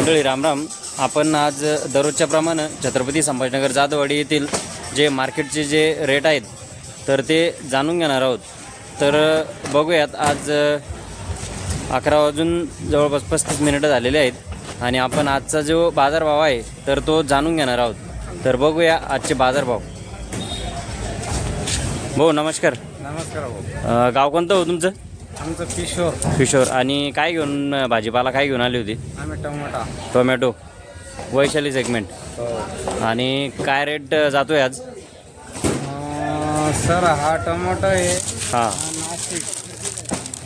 मंडळी रामराम आपण आज दररोजच्या प्रमाणे छत्रपती संभाजीनगर जाधववाडी येथील जे मार्केटचे जे रेट आहेत तर ते जाणून घेणार आहोत. तर बघूयात आज अकरा वाजून जवळपास पस्तीस मिनिटं झालेले आहेत आणि आपण आजचा जो बाजारभाव आहे तर तो जाणून घेणार आहोत. तर बघूया आजचे बाजारभाव. भाऊ नमस्कार. नमस्कार भाऊ. गाव कोणतं हो तुमचं? आमचं किशोर. किशोर. आणि काय घेऊन भाजीपाला काय घेऊन आली होती? आम्ही टमाटा. टोमॅटो. वैशाली सेगमेंट आणि काय रेट जातोय आज? सर हा टमाटो आहे. हां. हा नाशिक.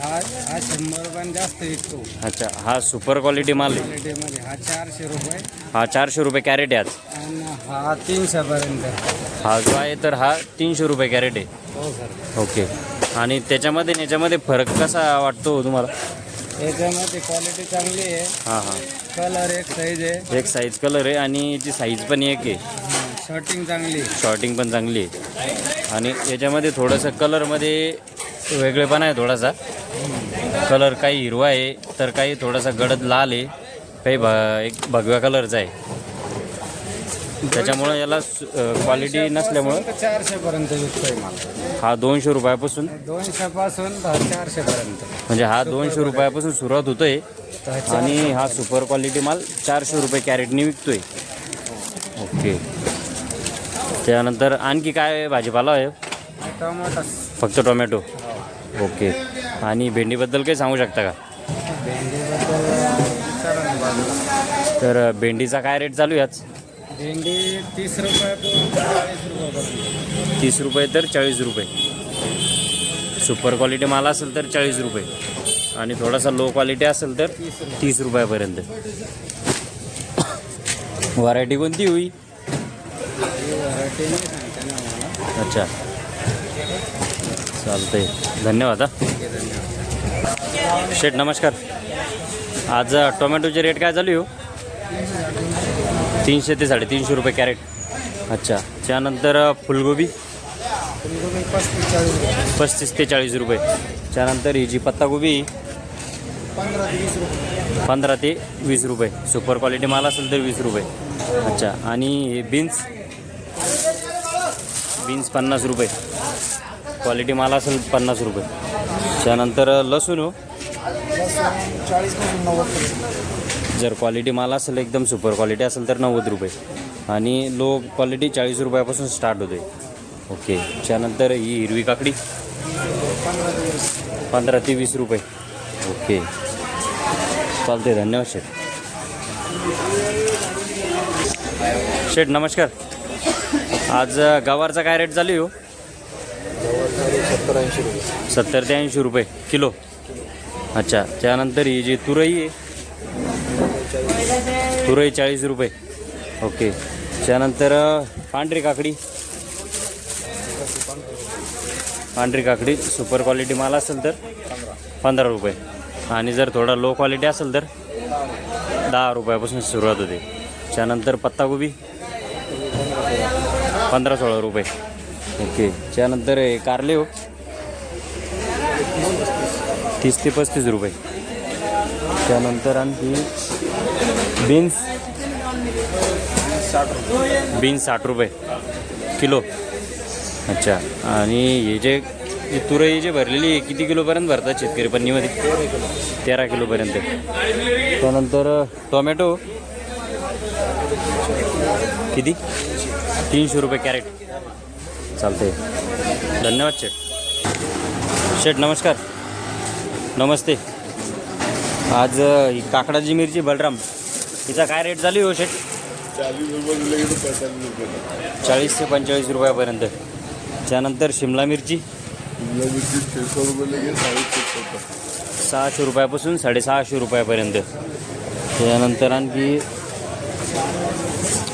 हा हा शंभर रुपयाने जास्त विकतो. अच्छा हा सुपर क्वालिटी माल आहे. क्वालिटीमध्ये हा चारशे रुपये. हा चारशे रुपये कॅरेट आहे आज. आणि हा तीनशेपर्यंत. हा जो आहे तर हा तीनशे रुपये कॅरेट आहे. हो सर. ओके आणि त्याच्यामध्ये याच्यामध्ये फरक कसा वाटतो तुम्हाला? याच्यामध्ये क्वालिटी चांगली आहे. हां हां. कलर एक साईज आहे. एक साईज कलर आहे आणि याची साईज पण एक आहे. शर्टिंग चांगली आहे. शॉर्टिंग पण चांगली आहे. आणि याच्यामध्ये थोडंसं कलरमध्ये वेगळेपणा आहे थोडासा. कलर काही हिरवा आहे तर काही थोडासा गडद लाल आहे. काही भ एक भगव्या कलरचा आहे. त्याच्यामुळं याला क्वालिटी नसल्यामुळं चारशेपर्यंत विकतोय माल. हा दोनशे रुपयापासून दोनशे पासून तर चारशेपर्यंत. म्हणजे हा दोनशे रुपयापासून सुरुवात होतोय आणि हा सुपर क्वालिटी माल चारशे रुपये कॅरेटने विकतोय. ओके. त्यानंतर आणखी काय भाजीपाला आहे? टमाटा. फक्त टोमॅटो. ओके. आणि भेंडीबद्दल काही सांगू शकता का? भेंडीबद्दल तर भेंडीचा काय रेट चालू आहे आज? भेंडी तीस रुपयापासून चाळीस तीस रुपये तर चाळीस रुपये. सुपर क्वालिटी माल असेल तर चाळीस रुपये. आणि थोडासा लो क्वालिटी असेल तर तीस रुपयापर्यंत. व्हरायटी कोणती होई? अच्छा. चालतंय. धन्यवाद हा. शेठ नमस्कार. आज टोमॅटोचे रेट काय चालू हो? तीनशे ते साडेतीनशे रुपये कॅरेट. अच्छा. त्यानंतर फुलगोबी फुलगोबी. पस्तीस ते चाळीस रुपये. त्यानंतर ही जी पत्तागोबी. पंधरा ते वीस रुपये. सुपर क्वालिटी माल असेल तर वीस रुपये. अच्छा. आणि हे बीन्स. बीन्स पन्नास रुपये. क्वालिटी माल असेल पन्नास रुपये. त्यानंतर लसूण हो. चाळीस नव्वद जर क्वालिटी माल असेल एकदम सुपर क्वालिटी असेल तर नव्वद रुपये. आणि लो क्वालिटी चाळीस रुपयापासून स्टार्ट होते ओके त्यानंतर ही हिरवी काकडी. पंधरा ते वीस रुपये. ओके चालते धन्यवाद शेठ. शेठ नमस्कार. आज गवारचा काय रेट चालू आहे हो? सत्तर सत्तर ते ऐंशी रुपये. किलो. अच्छा. त्यानंतर ही जी तुरई आहे तुरई चाळीस रुपये. ओके त्यानंतर पांढरी काकडी. पांढरी काकडी सुपर क्वालिटी माल असेल तर पंधरा रुपये. आणि जर थोडा लो क्वालिटी असेल तर दहा रुपयापासून सुरुवात होते. त्यानंतर पत्तागोबी पंधरा सोळा रुपये. ओके त्यानंतर कारले हो. तीस ते पस्तीस रुपये. त्यानंतर आणखी बीन्स? बीन्स साठ रुपये. किलो. अच्छा. आणि हे जे तुरई जे भरलेली आहे किती किलोपर्यंत भरतात शेतकरी पन्नीमध्ये? तेरा किलोपर्यंत. त्यानंतर टोमॅटो. किती? तीनशे रुपये कॅरेट. चालते धन्यवाद शेठ. शेठ नमस्कार. नमस्ते. आज ही काकडाची मिरची बलराम. हिचा काय रेट हो रुपये की तो पैंतालीस रुपये चाळीस ते पंचेचाळीस रुपयापर्यंत. त्यानंतर शिमला मिरची. शिमला मिरची रुपये सहाशे रुपयापासून साडेसहाशे रुपयापर्यंत. त्यानंतर आणखी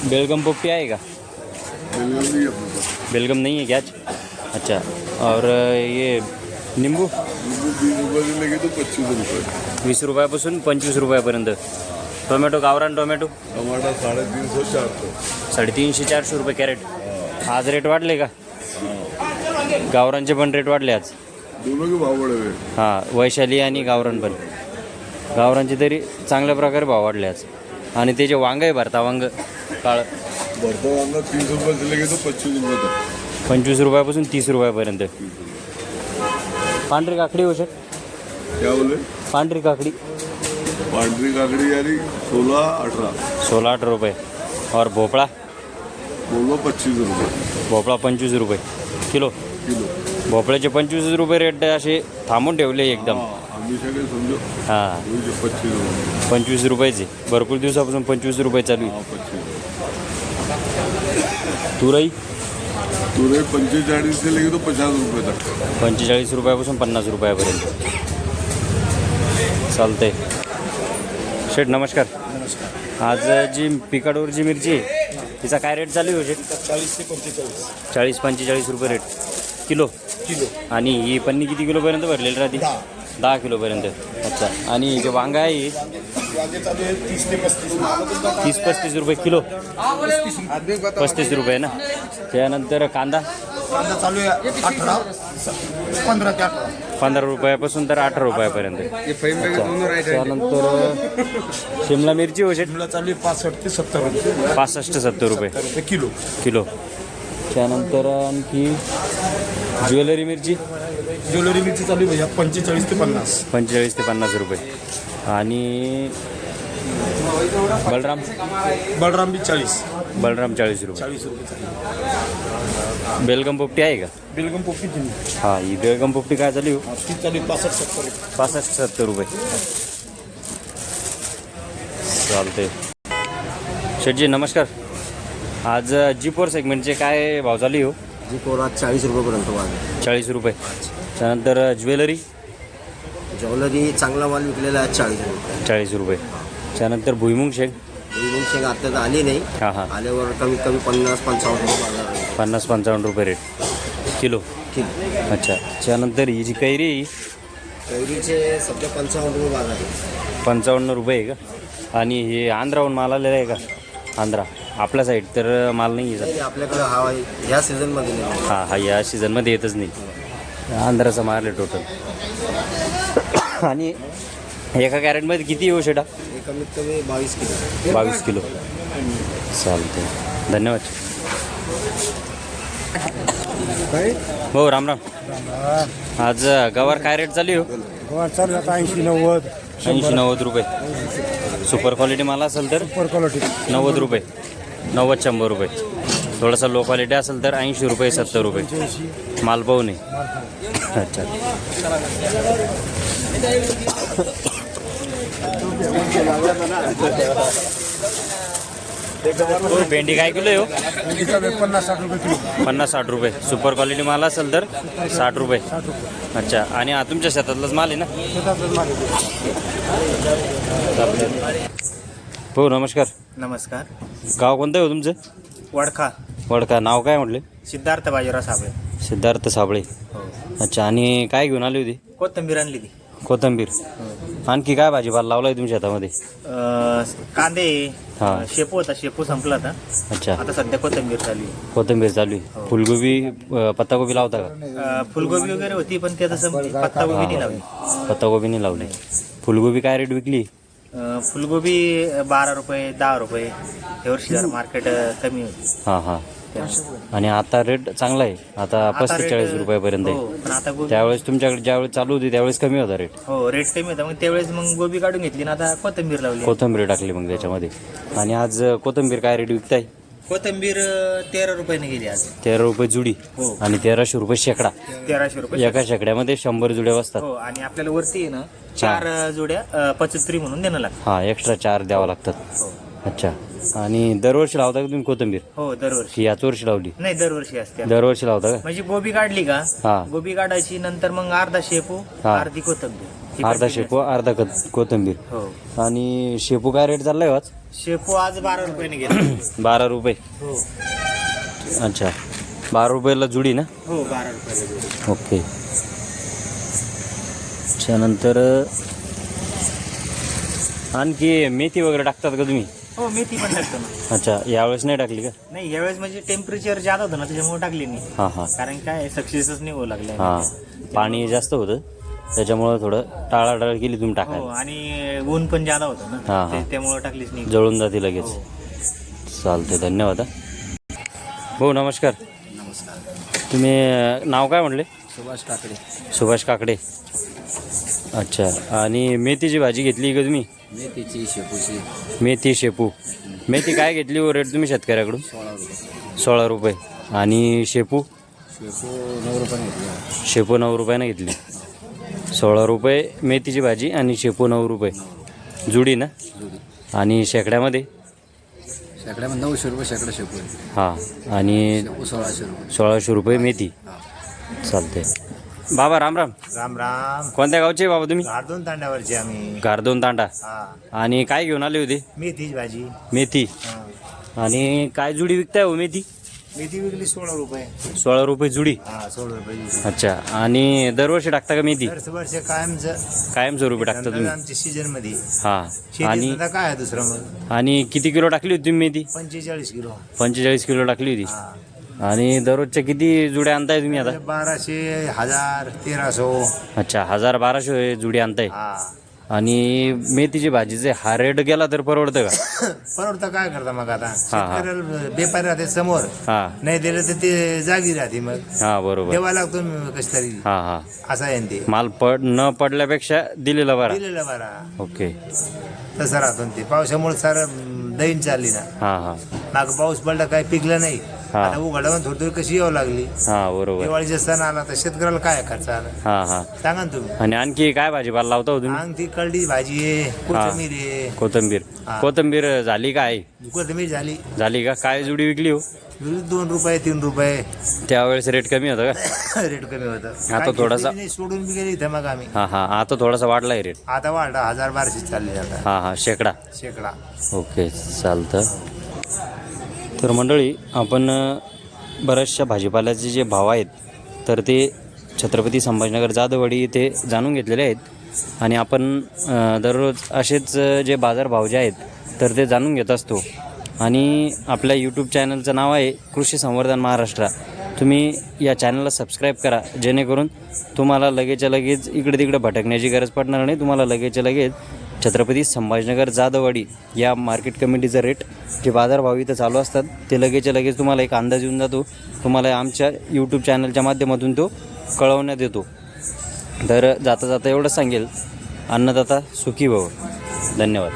बेलगम पोपटी आहे का? बेलगम नहीं है क्या आज? अच्छा. और ये निंबू? वीस रुपयापासून पंचवीस रुपयापर्यंत. टोमॅटो गावरान टोमॅटो? टमाटर साढ़े तीन सौ चार सौ साडेतीनशे चारशे रुपये कॅरेट. आज रेट वाढले का? गावरानचे पण रेट वाढले आज. दोनों के भाव हुए हां वैशाली आणि गावरान पण. गावरानचे तरी चांगल्या प्रकारे भाव वाढले आज. आणि ते जे वांग आहे भरता वांग काळ. भरता वांगा तीस रुपये से लेके तो पच्चीस रुपये तक पंचवीस रुपयापासून तीस रुपयापर्यंत. पांढरी काकडी हो क्या बोले पांढरी काकडी. पांढरी काकड़ी यानी सोलह अठारह सोळा आठ रुपये. और भोपळा? बोलो पच्चीस रुपये. भोपळा पंचवीस रुपये. किलो? किलो. भोपळ्याचे पंचवीस रुपये रेट असे थांबून ठेवले एकदम. हाँ हां. पच्चीस रुपये. पंचवीस रुपयाचे. भरपूर दिवसापासून पंचवीस रुपये चालू आहे. हाँ पच्चीस तुरई? तुरई पंचेचाळीस से लेके तो पचास रुपये तक. पंचेचाळीस रुपयापासून पन्नास रुपयापर्यंत. चालतंय. शेठ नमस्कार. आज जी पिकाडोरची मिरची आहे तिचा काय रेट चालू आहे हो शेठ? चाळीस ते पंचेचाळीस. चाळीस पंचेचाळीस रुपये रेट किलो? किलो. आणि ही पन्नी किती किलोपर्यंत भरलेली राहते? दहा. किलोपर्यंत. अच्छा. आणि जे वांगा आहे हे वांगे चालू आहे तीस ते पस्तीस. तीस पस्तीस रुपये किलो. पस्तीस रुपये ना? त्यानंतर कांदा? कांदा चालू आहे अठरा. पंधरा ते अठरा. पंधरा रुपयापासून तर अठरा रुपयापर्यंत. त्यानंतर शिमला मिरची हो शेट शिमला चालू पासष्ट ते सत्तर रुपये. पासष्ट सत्तर रुपये. किलो. किलो. त्यानंतर आणखी ज्वेलरी मिरची. ज्वेलरी मिरची चालू भैया पंचेचाळीस ते पन्नास. पंचेचाळीस ते पन्नास रुपये. आणि बलराम. बलराम बी चाळीस. बलराम चाळीस रुपये. चाळीस रुपये बेलगम पोपटी आहे का? बेलगम पोपटी हा ही बेलगम पोपटी काय झाली? हो ती चालू आहे पासष्ट सत्तर पासष्ट सत्तर रुपये. चालते शेठजी नमस्कार. आज जी फोर सेगमेंटचे काय भाव आहे हो? जी पोरात चाळीस रुपयेपर्यंत वाढ चाळीस रुपये. त्यानंतर ज्वेलरी? ज्वेलरी चांगला माल विकलेला आहे चाळीस रुपये. चाळीस रुपये. त्यानंतर भुईमुंग शेंग भुईमुंग शेंग आता तर आली नाही. हां हां. आल्यावर कमीत कमी पन्नास पंचावन्न रुपये. पन्नास पंचावन्न रुपये रेट किलो? किलो. अच्छा. त्यानंतर ही जी कैरी आहे, ही? कैरीचे सध्या पंचावन्न रुपये बाजार आहे. पंचावन्न रुपये आहे का? आणि हे आंध्राहून माल आलेला आहे का? आंध्रा. आपल्या साईड तर माल नाही आहे आपल्याकडे हा आहे. ह्या सीझनमध्ये नाही. हा हा या सीझनमध्ये येतच नाही. आंध्राचा माल आहे टोटल आणि एका कॅरेटमध्ये किती येऊ शेटा? हे कमीत कमी बावीस किलो. बावीस किलो. चालते धन्यवाद. हो राम राम. आज गवार काय रेट चालू आहे हो? गव्हाण चालू आता ऐंशी नव्वद. ऐंशी नव्वद रुपये. सुपर क्वालिटी माल असेल तर? सुपर क्वालिटी नव्वद रुपये. नव्वद शंभर रुपये. थोडासा लो क्वालिटी असेल तर ऐंशी रुपये सत्तर रुपये. माल पाहू नये अच्छा. भेंडी काय किलो आहे हो? पन्नास साठ रुपये किलो. पन्नास साठ रुपये. सुपर क्वालिटी माल असेल तर साठ रुपये. अच्छा आणि हा तुमच्या शेतातलाच माल आहे ना? हो नमस्कार. नमस्कार. गाव कोणतं आहे हो तुमचं? वडखा. वडका नाव काय म्हटले? सिद्धार्थ बाजीराव साबळे. सिद्धार्थ साबळे. हो. अच्छा आणि काय घेऊन आली होती? कोथिंबीर आणली ती. कोथंबीर. आणखी काय भाजीपाला लावलाय तुमच्या शेतामध्ये अं, कांदे. हा. शेपू होता शेपू संपला आता. अच्छा. आता सध्या कोथिंबीर चालू. कोथंबीर चालू आहे. फुलगोबी अं, पत्तागोबी लावता का? अं, फुलगोबी वगैरे होती पण ते आता संपली. पत्तागोबी नाही लावली. पत्तागोबी नाही लावली. फुलगोबी काय रेट विकली? अं, फुलगोबी बारा रुपये दहा रुपये. या वर्षी जरा मार्केट कमी होती. हां हां. आणि आता रेट चांगला आहे. आता पस्तीस रुपयापर्यंत हो आहे गोबी त्यावेळेस तुमच्याकडे ज्यावेळेस चालू होती त्यावेळेस कमी होता रेट हो रेट कमी होता. मग त्यावेळेस मग गोबी काढून घेतली ना आता कोथिंबीर लावली. कोथंबीर टाकली मग त्याच्यामध्ये. आणि आज कोथंबीर काय रेट विकताय? कोथिंबीर तेरा रुपयाने गेली आज. तेरा रुपये जुडी हो. आणि तेराशे रुपये शेकडा. तेराशे रुपये एका शेकड्यामध्ये शंभर जुड्या बसतात. हो आणि आपल्याला वरती ना चार. जोड्या पचोत्री म्हणून देणं लागतं. हा एक्स्ट्रा चार द्यावा लागतात. हो. अच्छा. आणि दरवर्षी लावता का तुम्ही कोथंबीर? हो दरवर्षी. की याच वर्षी लावली? नाही दरवर्षी असते. दरवर्षी लावता का? म्हणजे गोबी काढली का? हा. गोबी काढायची नंतर मग अर्धा शेपू हा. अर्धी कोथंबीर. ही अर्धा. शेपू अर्धा कत- कोथंबीर. हो. आणि शेपू काय रेट चाललाय हो आज? शेपू आज बारा रुपयाने गेला. बारा रुपये? हो. अच्छा. बारा रुपयाला जुडी ना? हो बारा रुपये ओके. त्यानंतर आणखी मेथी वगैरे टाकतात का तुम्ही? हो मेथी पण टाकतो ना. अच्छा यावेळेस नाही टाकली का? नाही यावेळेस म्हणजे टेम्परेचर जादा होतं ना त्याच्यामुळे टाकली नाही. हां हां. कारण काय सक्सेसच नाही होऊ लागलं. हां. पाणी जास्त होतं. त्याच्यामुळं थोडं टाळाटाळ केली तुम्ही हो टाकायला आणि ऊन पण जादा होतं हा, ना. हा. ते- त्यामुळं टाकलीच नाही. जळून जाते लगेच. हो. चालते धन्यवाद हा. भाऊ नमस्कार. नमस्कार. तुम्ही अं, नाव काय म्हणले? सुभाष काकडे. सुभाष काकडे. अच्छा आणि मेथीची भाजी घेतली का तुम्ही? मेथीची शेपूची. मेथी शेपू. मेथी काय घेतली हो रेट तुम्ही शेतकऱ्याकडून? सोळा रुपये. सोळा रुपये. आणि शेपू? शेपू नऊ रुपये घेतली. शेपू नऊ रुपयानं घेतली. सोळा रुपये मेथीची भाजी आणि शेपू नऊ रुपये. जुडी ना? जुडी. आणि शेकड्यामध्ये? शेकड्यामध्ये नऊशे रुपये शेकडा शेपू आहे. हां. आणि शेपू सोळाशे रुपये. सोळाशे रुपये मेथी. चालते बाबा राम राम. राम राम. कोणत्या गावचे बाबा तुम्ही? दोन तांड्यावरची आम्ही. गारदोन तांडा. हा. आणि काय घेऊन आले होते? मेथीची भाजी. मेथी. आणि काय जुडी विकताय हो मेथी? मेथी विकली सोळा रुपये. सोळा रुपये जुडी. हा सोळा रुपये अच्छा. आणि दरवर्षी टाकता का मेथी? दर वर्ष कायमचं. कायमस्वरूपी टाकता तुम्ही. आमच्या सीजनमध्ये हां आणि काय आहे दुसरं मग? आणि किती किलो टाकली होती तुम्ही मेथी? पंचेचाळीस किलो. पंचेचाळीस किलो टाकली होती. हा. आणि दररोजच्या किती जुड्या आणताय तुम्ही आता? बाराशे हजार तेराशे. अच्छा हजार बाराशे जुडी आणताय. हा. आणि मेथीची भाजीचे हा रेट गेला तर परवडतं का? परवडतं काय करता मग आता. शेतकऱ्याला बेपारी राहते समोर. हां. नाही दिलं तर ते जागी राहते मग. हां बरोबर. देवा लागतो कशी तरी. हां हां. असं आहे ना ते. माल पड न पडल्यापेक्षा दिलेला बरा. दिलेलं बरा. ओके. तसं राहतो ना ते. पावसामुळे सारं दैन चालली ना. हां हां. माग पाऊस पडला काय पिकलं नाही. हा. आता उघडावून थोडी थोडी कशी यावं लागली? हां बरोबर. दिवाळीचा सण आला तर शेतकऱ्याला काय खर्च आला हां हां. सांगा ना तुम्ही. आणि आणखी काय भाजीपाला लावता हो तुम्ही? अंग ती कळडी भाजी आहे कोथिंबीर आहे. कोथंबीर. हा. कोथंबीर झाली काय? कोथिंबीर झाली. झाली का? काय जुडी विकली हो? दोन रुपये तीन रुपये. त्यावेळेस रेट कमी होता का? रेट कमी होतं. आता थोडासा- नाही, सोडून बी गेली इथं मग आम्ही. हां हां. आता थोडासा वाढलाय रेट आता वाढला हजार बाराशे चालले आता. हां हां. शेकडा. शेकडा. ओके चालतं. तर मंडळी आपण बऱ्याचशा भाजीपाल्याचे जे भाव आहेत तर ते छत्रपती संभाजीनगर जाधववाडी इथे जाणून घेतलेले आहेत. आणि आपण दररोज असेच जे बाजारभाव जे आहेत तर ते जाणून घेत असतो. आणि आपल्या यूट्यूब चॅनलचं नाव आहे कृषी संवर्धन महाराष्ट्र. तुम्ही या चॅनलला सबस्क्राईब करा जेणेकरून तुम्हाला लगेचच्या लगेच इकडे तिकडे भटकण्याची गरज पडणार नाही तुम्हाला लगेचच्या लगेच छत्रपती संभाजीनगर जाधववाडी या मार्केट कमिटीचं रेट जे बाजारभाव इथं चालू असतात ते लगेचच्या लगेच तुम्हाला एक अंदाज येऊन जातो. तुम्हाला आमच्या यूट्यूब चॅनलच्या माध्यमातून तो कळवण्यात येतो. तर जाता जाता एवढंच सांगेल. अन्नदाता सुखी भव. धन्यवाद.